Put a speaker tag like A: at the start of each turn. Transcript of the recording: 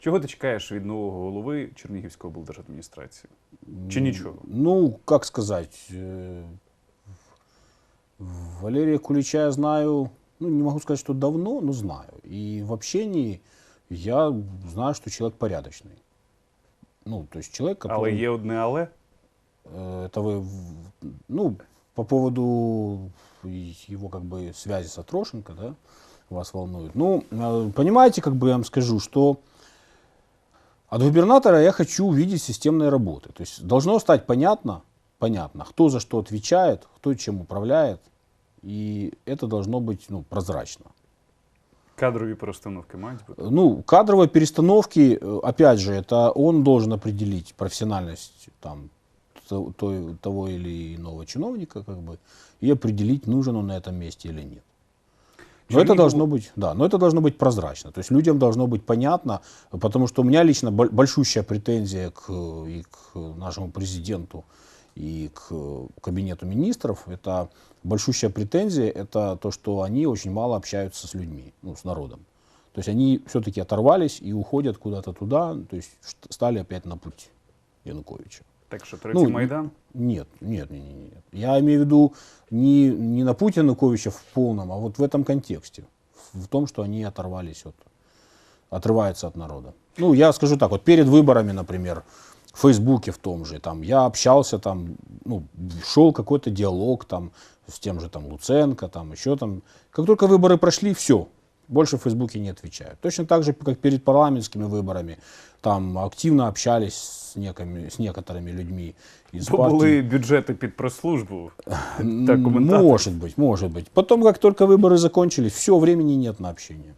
A: Чого ти чекаєш від нового голови Чернігівської облдержадміністрації? Чи ничего?
B: Ну, как сказать, э, Валерия Кулича я знаю, ну, не могу сказать, что давно, но знаю. И в общении я знаю, что человек порядочный. Ну, то есть человек, который...
A: Але є одне але.
B: Э, Это вы, в- ну, по поводу его как бы связи с Атрошенко, да, вас волнует. Ну, э, понимаете, как бы я вам скажу, что от губернатора я хочу увидеть системные работы. То есть должно стать понятно, понятно, кто за что отвечает, кто чем управляет, и это должно быть ну, прозрачно.
A: Кадрові перестановки мають бути.
B: Ну, кадровые перестановки, э, опять же, это он должен определить профессиональность там, той- того или иного чиновника, как бы, и определить, нужен он на этом месте или нет. Но это должно быть, да, но это должно быть прозрачно. То есть людям должно быть понятно, потому что у меня лично боль- большущая претензия к, и к нашему президенту, и к кабинету министров. Это большущая претензия, это то, что они очень мало общаются с людьми, ну, с народом. То есть они все-таки оторвались и уходят куда-то туда, то есть стали опять на путь Януковича.
A: Так що третій
B: Ну,
A: майдан.
B: Нет, нет, нет, нет, нет. Я имею в виду не, не на Путина Януковича в полном, а вот в этом контексте. В том, что они оторвались от, отрываются от народа. Ну, я скажу так, вот перед выборами, например, в Фейсбуке в том же, там, я общался, там, ну, шел какой-то диалог там с тем же там Луценко, там, еще там. Как только выборы прошли, все, больше в Фейсбуке не отвечают. Точно так же, как перед парламентскими выборами, там активно общались с, некими, с некоторыми людьми из
A: Бо
B: партии.
A: були прес-службу.
B: М,
A: Так, комментатор.
B: Может быть, может быть. Потом, как только выборы закончились, все, времени нет на общение.